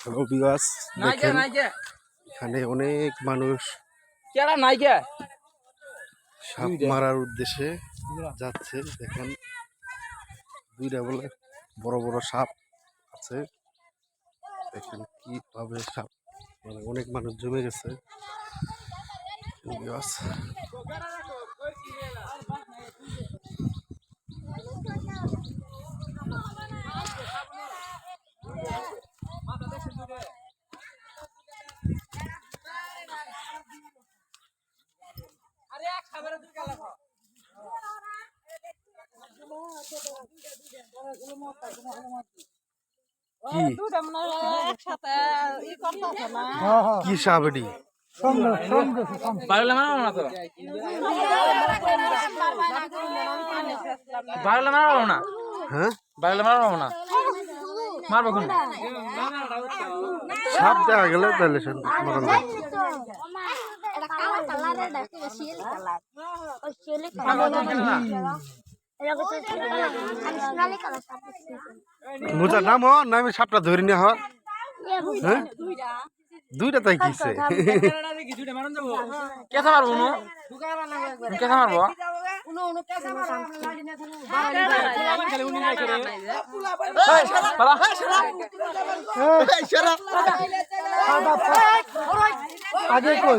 Hello বিবাস দেখেন এখানে অনেক মানুষ সাপ মারার উদ্দেশ্যে যাচ্ছে দেখেন। দুইটা বলে বড় বড় সাপ আছে। দেখেন কীভাবে সাপ। মানে অনেক মানুষ জমে গেছে। বিবাস কি? দুটা একসাথে ই করতেছে না। কি সাপ এটি বারলে মারো না তো? বারলে মারো না? হ্যাঁ? বারলে মারো না? মারবো কোন সাপ দেখা গেলে তাহলে মারা আমি মোজার নাম হ নামে সাপটা ধরে নেওয়া হয় হ্যাঁ? দুইটা তাই কিছে কেসা মারবো নু? কেসা মারবো? পালা। আগে কই।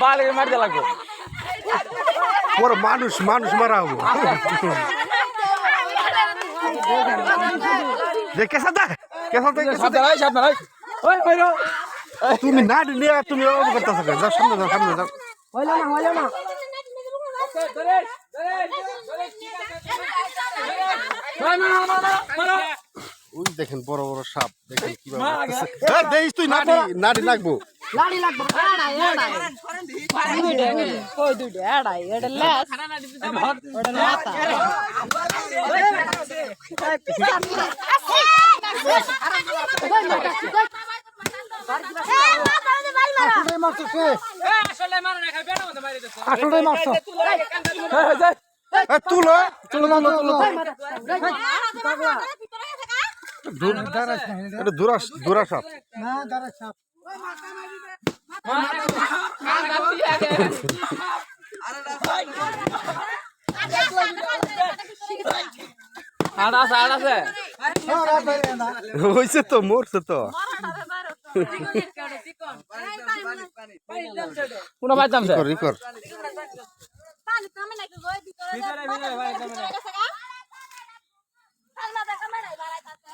বালে মারতে লাগবো বড় মানুষ মানুষ মারা হব যে কেসা দা কেসা দা কেসা দা সাবধান এই, সাবধান এই। ওই, ওই তুমি না নিয়ে তুমি অব করতেছ যাও সামনে যাও সামনে যাও ওই, মারো, মারো, মারো, মারো। ওই দেখেন বড় বড় সাপ দেখেন কীভাবে। দেখিস তুই নাড়ি নাড়ি লাগবো কই দুইটা এড়াই লেস ওটা আসলে। এই, এই, তুলো তুলো তুলো তুলো এটা দুরা দুরা সাপ আড় আছে, আড় আছে। হয়েছে তো মরছে তো কোনো বাদ দামছে? কর কর পানি কামে নাকি গই ভিতরে আল্লাহ দেখা মানে বাড়াইতাছে খেয়ে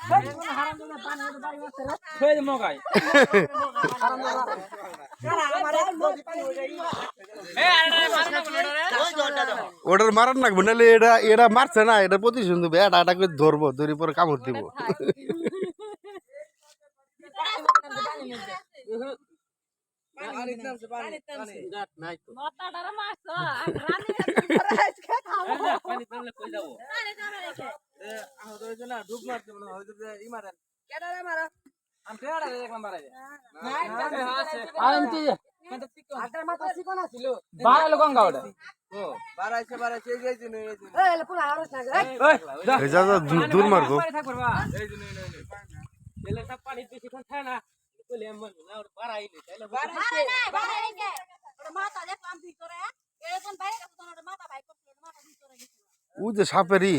দে মগাই। এই, আরে, আরে, মারো না, বলো রে। ওটার মারার লাগবে নাহলে এটা এটা মারছে না এটা প্রতি সুন্দর এটা এটা করে ধরবো ধরে পরে কামড় দিব আমি রে গাওটা? এই, যা। এই যা যা দূর-। এলে সব পানি খায় না। কইলে এমন না, ওর বাড়াইলে, তাইলে ভিতরে এরকম মাথা মাথা ভিতরে গেছে যে সাপেরই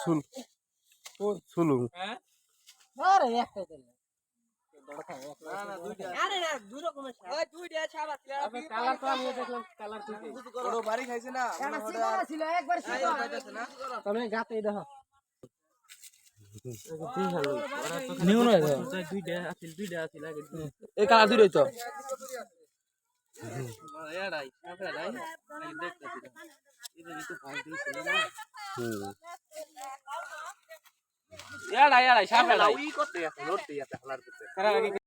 চুল চুলু। হ্যাঁ? আরে একটা দিন আবে কালার তো আমিও দেখলাম, কালার তুই দে। তাহলে গাতে দেখো।